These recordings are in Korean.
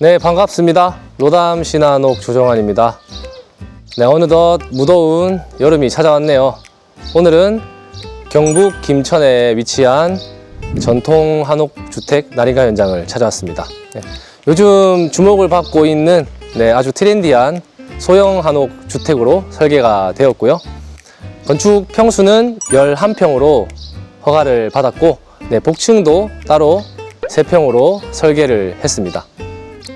네, 반갑습니다. 로담 신한옥 조정환입니다. 네, 어느덧 무더운 여름이 찾아왔네요. 오늘은 경북 김천에 위치한 전통 한옥 주택 나리가 현장을 찾아왔습니다. 네, 요즘 주목을 받고 있는 네, 아주 트렌디한 소형 한옥 주택으로 설계가 되었고요. 건축 평수는 11평으로 허가를 받았고 네, 복층도 따로 3평으로 설계를 했습니다.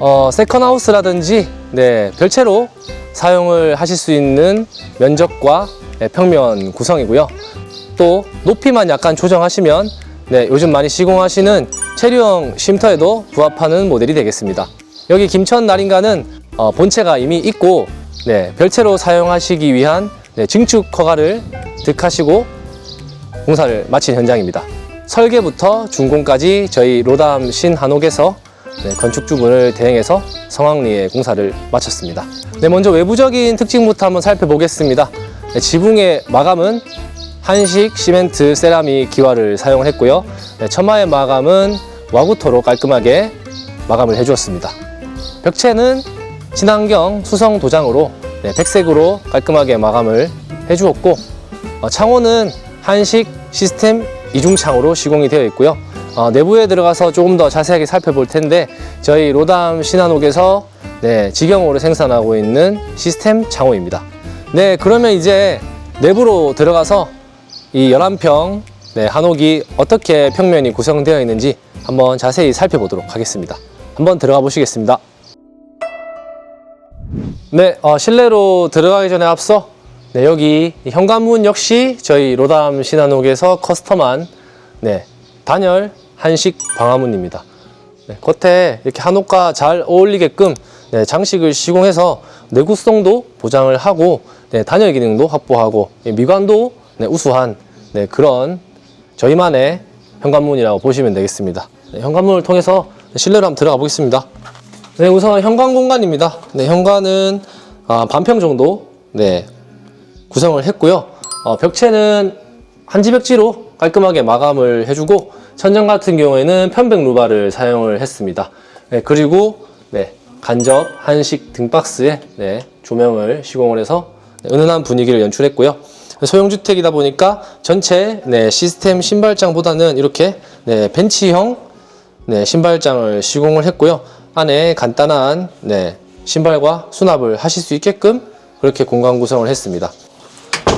어, 세컨하우스라든지 네, 별채로 사용을 하실 수 있는 면적과 네, 평면 구성이고요. 또 높이만 약간 조정하시면 네, 요즘 많이 시공하시는 체류형 쉼터에도 부합하는 모델이 되겠습니다. 여기 김천 나린가는 어, 본체가 이미 있고 네, 별채로 사용하시기 위한 네, 증축 허가를 득하시고 공사를 마친 현장입니다. 설계부터 준공까지 저희 로담 신한옥에서 네, 건축주분을 대행해서 성황리에 공사를 마쳤습니다. 네, 먼저 외부적인 특징부터 한번 살펴보겠습니다. 네, 지붕의 마감은 한식, 시멘트, 세라믹 기와를 사용을 했고요. 네, 처마의 마감은 와구토로 깔끔하게 마감을 해주었습니다. 벽체는 친환경 수성 도장으로 네, 백색으로 깔끔하게 마감을 해주었고 어, 창호는 한식 시스템 이중창으로 시공이 되어 있고요. 어, 내부에 들어가서 조금 더 자세하게 살펴볼 텐데 저희 로담 신한옥에서 네, 직영으로 생산하고 있는 시스템 창호입니다. 네, 그러면 이제 내부로 들어가서 이 11평 네, 한옥이 어떻게 평면이 구성되어 있는지 한번 자세히 살펴보도록 하겠습니다. 한번 들어가 보시겠습니다. 네, 어, 실내로 들어가기 전에 앞서 네, 여기 이 현관문 역시 저희 로담 신한옥에서 커스텀한 네, 단열 한식 방화문입니다. 네, 겉에 이렇게 한옥과 잘 어울리게끔 네, 장식을 시공해서 내구성도 보장을 하고 네, 단열 기능도 확보하고 예, 미관도 네, 우수한 네, 그런 저희만의 현관문이라고 보시면 되겠습니다. 네, 현관문을 통해서 실내로 한번 들어가 보겠습니다. 네, 우선 현관 공간입니다. 네, 현관은 아, 반평 정도 네, 구성을 했고요. 어, 벽체는 한지벽지로 깔끔하게 마감을 해주고 천장 같은 경우에는 편백 루바를 사용을 했습니다. 네, 그리고 네, 간접 한식 등박스에 네, 조명을 시공을 해서 네, 은은한 분위기를 연출했고요. 소형주택이다 보니까 전체 네, 시스템 신발장보다는 이렇게 네, 벤치형 네, 신발장을 시공을 했고요. 안에 간단한 네, 신발과 수납을 하실 수 있게끔 그렇게 공간 구성을 했습니다.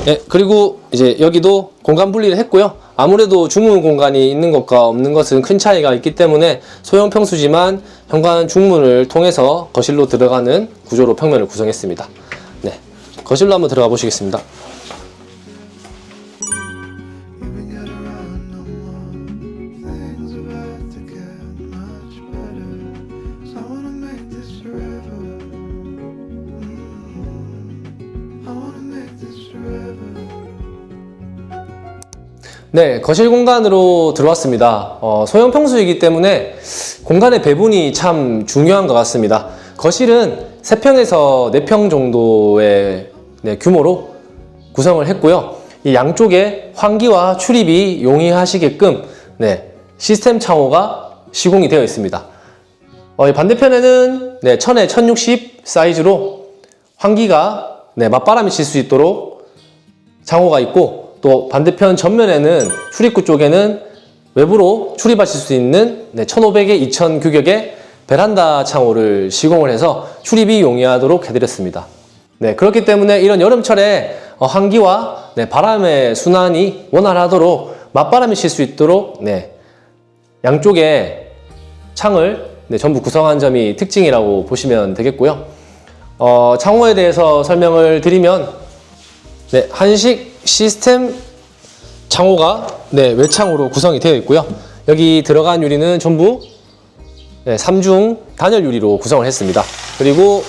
네, 그리고 이제 여기도 공간 분리를 했고요. 아무래도 중문 공간이 있는 것과 없는 것은 큰 차이가 있기 때문에 소형 평수지만 현관 중문을 통해서 거실로 들어가는 구조로 평면을 구성했습니다. 네, 거실로 한번 들어가 보시겠습니다. 네, 거실 공간으로 들어왔습니다. 어, 소형 평수이기 때문에 공간의 배분이 참 중요한 것 같습니다. 거실은 3평에서 4평 정도의 네, 규모로 구성을 했고요. 이 양쪽에 환기와 출입이 용이하시게끔 네, 시스템 창호가 시공이 되어 있습니다. 어, 이 반대편에는 네, 1000에 1060 사이즈로 환기가 네, 맞바람이 칠 수 있도록 창호가 있고 또 반대편 전면에는 출입구 쪽에는 외부로 출입하실 수 있는 네, 1500에 2000 규격의 베란다 창호를 시공을 해서 출입이 용이하도록 해드렸습니다. 네, 그렇기 때문에 이런 여름철에 어, 환기와 네, 바람의 순환이 원활하도록 맞바람이 칠 수 있도록 네, 양쪽에 창을 네, 전부 구성한 점이 특징이라고 보시면 되겠고요. 어, 창호에 대해서 설명을 드리면 네, 한식 시스템 창호가 네, 외창으로 구성이 되어 있고요. 여기 들어간 유리는 전부 네, 3중 단열 유리로 구성을 했습니다. 그리고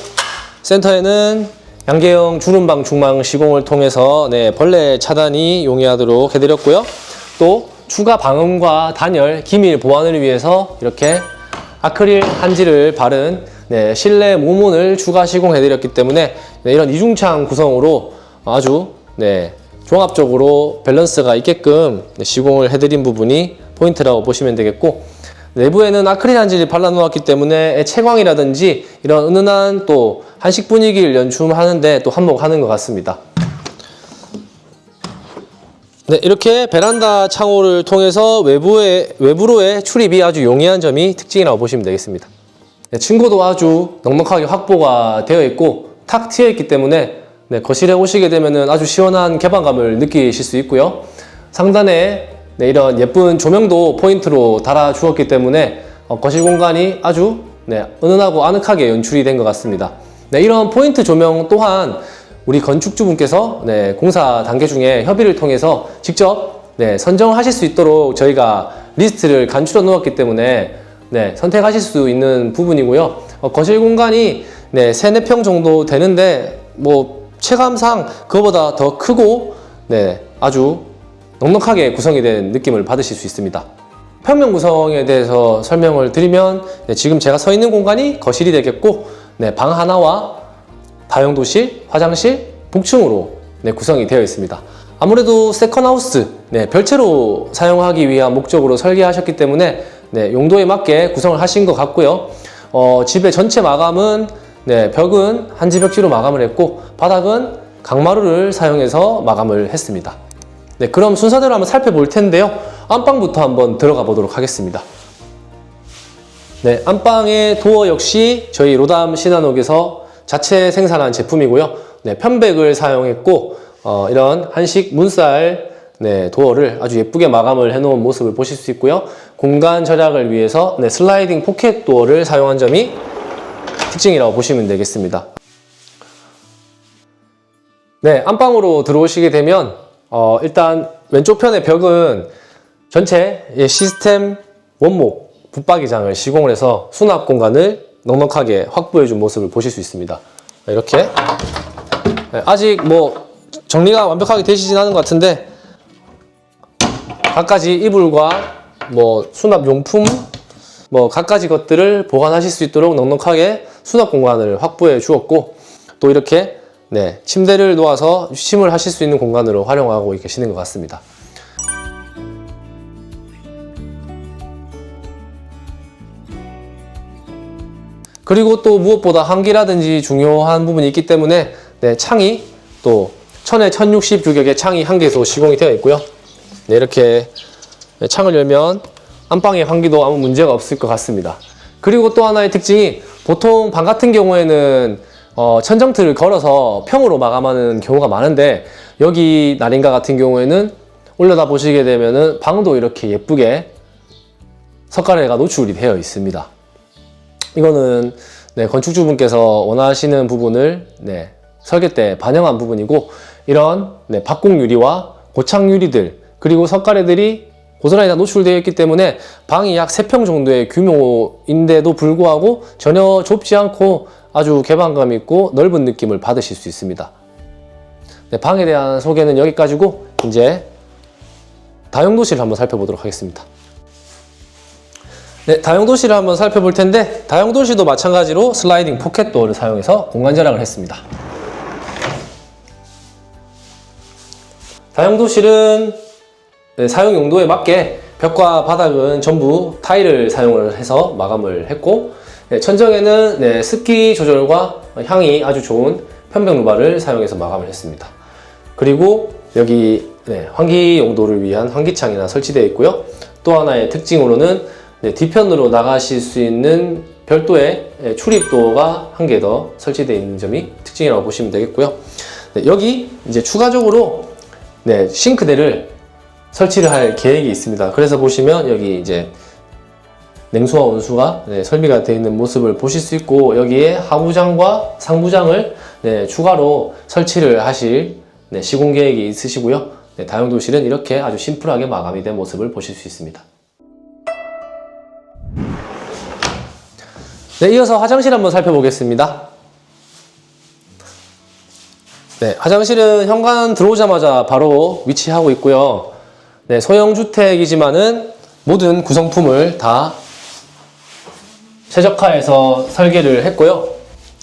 센터에는 양계형 주름방 중망 시공을 통해서 네, 벌레 차단이 용이하도록 해드렸고요. 또 추가 방음과 단열, 기밀 보완을 위해서 이렇게 아크릴 한지를 바른 네, 실내 모문을 추가 시공해드렸기 때문에 네, 이런 이중창 구성으로 아주 네, 종합적으로 밸런스가 있게끔 네, 시공을 해드린 부분이 포인트라고 보시면 되겠고 내부에는 아크릴 한지를 발라놓았기 때문에 채광이라든지 이런 은은한 또 한식 분위기를 연출하는데 또 한몫하는 것 같습니다. 네, 이렇게 베란다 창호를 통해서 외부의, 외부로의 출입이 아주 용이한 점이 특징이라고 보시면 되겠습니다. 네, 층고도 아주 넉넉하게 확보가 되어 있고 탁 트여 있기 때문에 네, 거실에 오시게 되면 아주 시원한 개방감을 느끼실 수 있고요. 상단에 네, 이런 예쁜 조명도 포인트로 달아 주었기 때문에 어, 거실 공간이 아주 네, 은은하고 아늑하게 연출이 된 것 같습니다. 네, 이런 포인트 조명 또한 우리 건축주분께서 네, 공사 단계 중에 협의를 통해서 직접 네, 선정하실 수 있도록 저희가 리스트를 간추려 놓았기 때문에 네, 선택하실 수 있는 부분이고요. 어, 거실 공간이 네, 3, 4평 정도 되는데 뭐 체감상 그거보다 더 크고 네, 아주 넉넉하게 구성이 된 느낌을 받으실 수 있습니다. 평면 구성에 대해서 설명을 드리면 네, 지금 제가 서 있는 공간이 거실이 되겠고 네, 방 하나와 다용도실, 화장실, 복층으로 네, 구성이 되어 있습니다. 아무래도 세컨하우스, 네, 별채로 사용하기 위한 목적으로 설계하셨기 때문에 네, 용도에 맞게 구성을 하신 것 같고요. 어, 집의 전체 마감은 네, 벽은 한지벽지로 마감을 했고 바닥은 강마루를 사용해서 마감을 했습니다. 네, 그럼 순서대로 한번 살펴볼 텐데요. 안방부터 한번 들어가 보도록 하겠습니다. 네, 안방의 도어 역시 저희 로담 신한옥에서 자체 생산한 제품이고요. 네, 편백을 사용했고 어, 이런 한식 문살 네, 도어를 아주 예쁘게 마감을 해놓은 모습을 보실 수 있고요. 공간 절약을 위해서 네, 슬라이딩 포켓 도어를 사용한 점이 특징이라고 보시면 되겠습니다. 네, 안방으로 들어오시게 되면 어, 일단 왼쪽 편의 벽은 전체 예, 시스템 원목 붙박이장을 시공을 해서 수납 공간을 넉넉하게 확보해 준 모습을 보실 수 있습니다. 이렇게 네, 아직 뭐 정리가 완벽하게 되시진 않은 것 같은데 갖가지 이불과 뭐 수납 용품 뭐 갖가지 것들을 보관하실 수 있도록 넉넉하게 수납 공간을 확보해 주었고 또 이렇게 네, 침대를 놓아서 취침을 하실 수 있는 공간으로 활용하고 계시는 것 같습니다. 그리고 또 무엇보다 한기라든지 중요한 부분이 있기 때문에 네, 창이 또 1000에 1060 규격의 창이 한 개소 시공이 되어 있고요. 네, 이렇게 창을 열면 안방의 환기도 아무 문제가 없을 것 같습니다. 그리고 또 하나의 특징이 보통 방 같은 경우에는 어, 천정틀을 걸어서 평으로 마감하는 경우가 많은데 여기 나린가 같은 경우에는 올려다 보시게 되면은 방도 이렇게 예쁘게 석가래가 노출이 되어 있습니다. 이거는 네, 건축주분께서 원하시는 부분을 네, 설계 때 반영한 부분이고 이런 네, 박공 유리와 고창 유리들 그리고 석가래들이 고스란히 다 노출되어 있기 때문에 방이 약 3평 정도의 규모인데도 불구하고 전혀 좁지 않고 아주 개방감 있고 넓은 느낌을 받으실 수 있습니다. 네, 방에 대한 소개는 여기까지고 이제 다용도실을 한번 살펴보도록 하겠습니다. 네, 다용도실을 한번 살펴볼 텐데 다용도실도 마찬가지로 슬라이딩 포켓 도어를 사용해서 공간 절약을 했습니다. 다용도실은 네, 사용 용도에 맞게 벽과 바닥은 전부 타일을 사용을 해서 마감을 했고 네, 천정에는 네, 습기 조절과 향이 아주 좋은 편백 누바를 사용해서 마감을 했습니다. 그리고 여기 네, 환기 용도를 위한 환기창이나 설치되어 있고요. 또 하나의 특징으로는 네, 뒤편으로 나가실 수 있는 별도의 네, 출입도가 한 개 더 설치되어 있는 점이 특징이라고 보시면 되겠고요. 네, 여기 이제 추가적으로 네, 싱크대를 설치를 할 계획이 있습니다. 그래서 보시면 여기 이제 냉수와 온수가 네, 설비가 되어 있는 모습을 보실 수 있고 여기에 하부장과 상부장을 네, 추가로 설치를 하실 네, 시공 계획이 있으시고요. 네, 다용도실은 이렇게 아주 심플하게 마감이 된 모습을 보실 수 있습니다. 네, 이어서 화장실 한번 살펴보겠습니다. 네, 화장실은 현관 들어오자마자 바로 위치하고 있고요. 네, 소형 주택이지만은 모든 구성품을 다 최적화해서 설계를 했고요.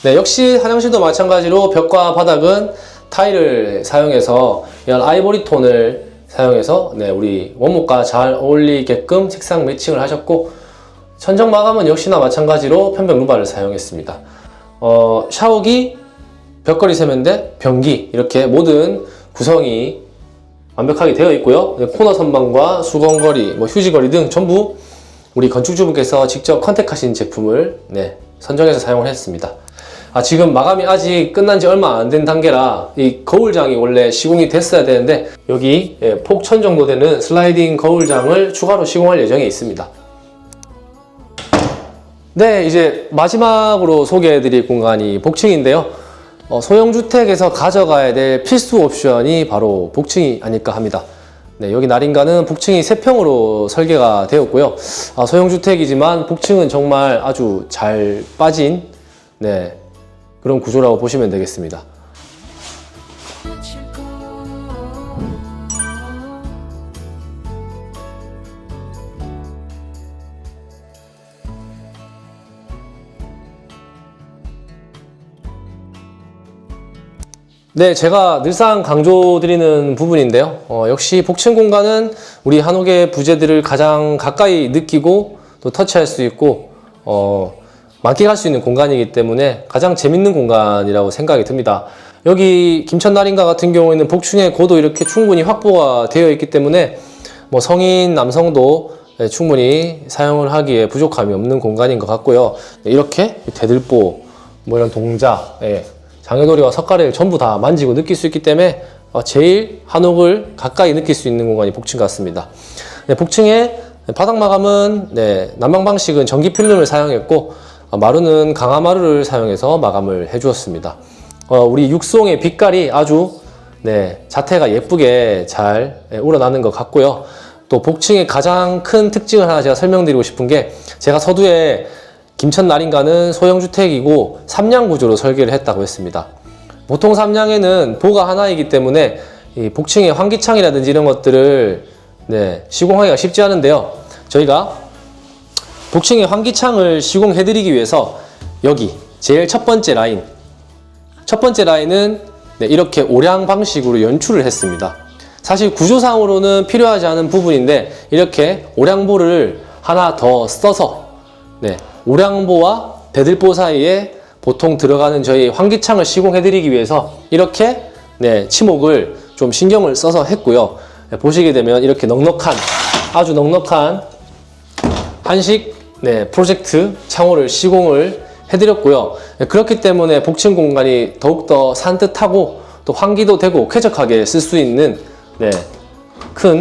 네, 역시 화장실도 마찬가지로 벽과 바닥은 타일을 사용해서 이런 아이보리 톤을 사용해서 네, 우리 원목과 잘 어울리게끔 색상 매칭을 하셨고 천정 마감은 역시나 마찬가지로 편백 루바를 사용했습니다. 어, 샤워기, 벽걸이 세면대, 변기 이렇게 모든 구성이 완벽하게 되어 있고요. 네, 코너 선반과 수건거리, 뭐 휴지거리 등 전부 우리 건축주분께서 직접 컨택하신 제품을 네, 선정해서 사용을 했습니다. 아, 지금 마감이 아직 끝난 지 얼마 안 된 단계라 이 거울장이 원래 시공이 됐어야 되는데 여기 예, 폭천 정도 되는 슬라이딩 거울장을 추가로 시공할 예정에 있습니다. 네, 이제 마지막으로 소개해드릴 공간이 복층인데요. 어, 소형주택에서 가져가야 될 필수 옵션이 바로 복층이 아닐까 합니다. 네, 여기 나린가는 복층이 3평으로 설계가 되었고요. 아, 소형주택이지만 복층은 정말 아주 잘 빠진 네, 그런 구조라고 보시면 되겠습니다. 네, 제가 늘상 강조드리는 부분인데요. 어, 역시 복층 공간은 우리 한옥의 부재들을 가장 가까이 느끼고 또 터치할 수 있고 어, 만끽할 수 있는 공간이기 때문에 가장 재밌는 공간이라고 생각이 듭니다. 여기 김천 나린가 같은 경우에는 복층의 고도 이렇게 충분히 확보가 되어 있기 때문에 뭐 성인 남성도 네, 충분히 사용을 하기에 부족함이 없는 공간인 것 같고요. 네, 이렇게 대들보 뭐 이런 동작, 예, 장애돌이와 석가래를 전부 다 만지고 느낄 수 있기 때문에 어, 제일 한옥을 가까이 느낄 수 있는 공간이 복층 같습니다. 네, 복층의 바닥 마감은 네, 난방 방식은 전기 필름을 사용했고 어, 마루는 강화 마루를 사용해서 마감을 해주었습니다. 어, 우리 육송의 빛깔이 아주 네, 자태가 예쁘게 잘 예, 우러나는 것 같고요. 또 복층의 가장 큰 특징을 하나 제가 설명드리고 싶은 게 제가 서두에 김천 나린가는 소형 주택이고 삼량 구조로 설계를 했다고 했습니다. 보통 삼량에는 보가 하나이기 때문에 이 복층의 환기창이라든지 이런 것들을 네, 시공하기가 쉽지 않은데요. 저희가 복층의 환기창을 시공해드리기 위해서 여기 제일 첫 번째 라인 첫 번째 라인은 네, 이렇게 오량 방식으로 연출을 했습니다. 사실 구조상으로는 필요하지 않은 부분인데 이렇게 오량보를 하나 더 써서 네, 오량보와 대들보 사이에 보통 들어가는 저희 환기창을 시공해드리기 위해서 이렇게 네, 치목을 좀 신경을 써서 했고요. 네, 보시게 되면 이렇게 넉넉한 아주 넉넉한 한식 네, 프로젝트 창호를 시공을 해드렸고요. 네, 그렇기 때문에 복층 공간이 더욱더 산뜻하고 또 환기도 되고 쾌적하게 쓸 수 있는 네, 큰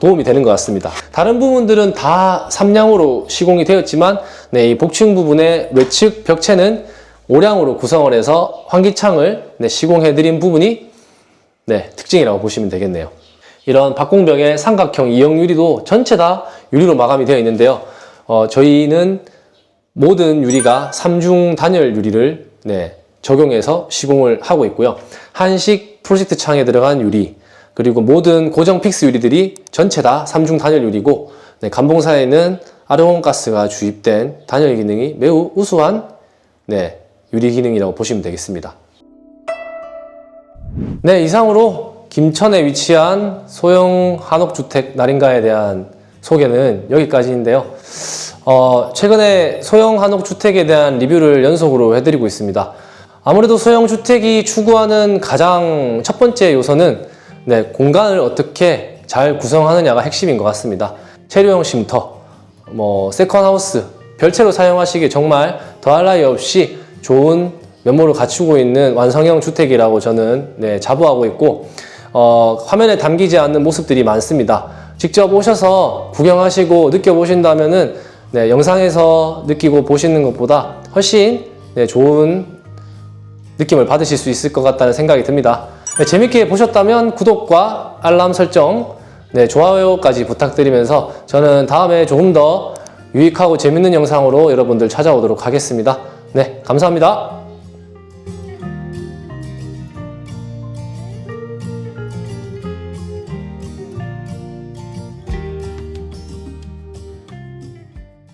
도움이 되는 것 같습니다. 다른 부분들은 다 삼량으로 시공이 되었지만 네, 이 복층 부분의 외측 벽체는 오량으로 구성을 해서 환기창을 네, 시공해 드린 부분이 네, 특징이라고 보시면 되겠네요. 이런 박공벽의 삼각형 이형 유리도 전체 다 유리로 마감이 되어 있는데요. 어, 저희는 모든 유리가 삼중 단열 유리를 네, 적용해서 시공을 하고 있고요. 한식 프로젝트 창에 들어간 유리, 그리고 모든 고정 픽스 유리들이 전체 다 삼중 단열 유리고, 네, 감봉사에는 아르곤 가스가 주입된 단열 기능이 매우 우수한 네, 유리 기능이라고 보시면 되겠습니다. 네, 이상으로 김천에 위치한 소형 한옥주택 나린가에 대한 소개는 여기까지인데요. 어, 최근에 소형 한옥주택에 대한 리뷰를 연속으로 해드리고 있습니다. 아무래도 소형 주택이 추구하는 가장 첫 번째 요소는 네, 공간을 어떻게 잘 구성하느냐가 핵심인 것 같습니다. 체류형 쉼터, 뭐 세컨하우스, 별채로 사용하시기에 정말 더할 나위 없이 좋은 면모를 갖추고 있는 완성형 주택이라고 저는 네, 자부하고 있고 어, 화면에 담기지 않는 모습들이 많습니다. 직접 오셔서 구경하시고 느껴보신다면은 네, 영상에서 느끼고 보시는 것보다 훨씬 네, 좋은 느낌을 받으실 수 있을 것 같다는 생각이 듭니다. 네, 재밌게 보셨다면 구독과 알람 설정, 네, 좋아요까지 부탁드리면서 저는 다음에 조금 더 유익하고 재밌는 영상으로 여러분들 찾아오도록 하겠습니다. 네, 감사합니다.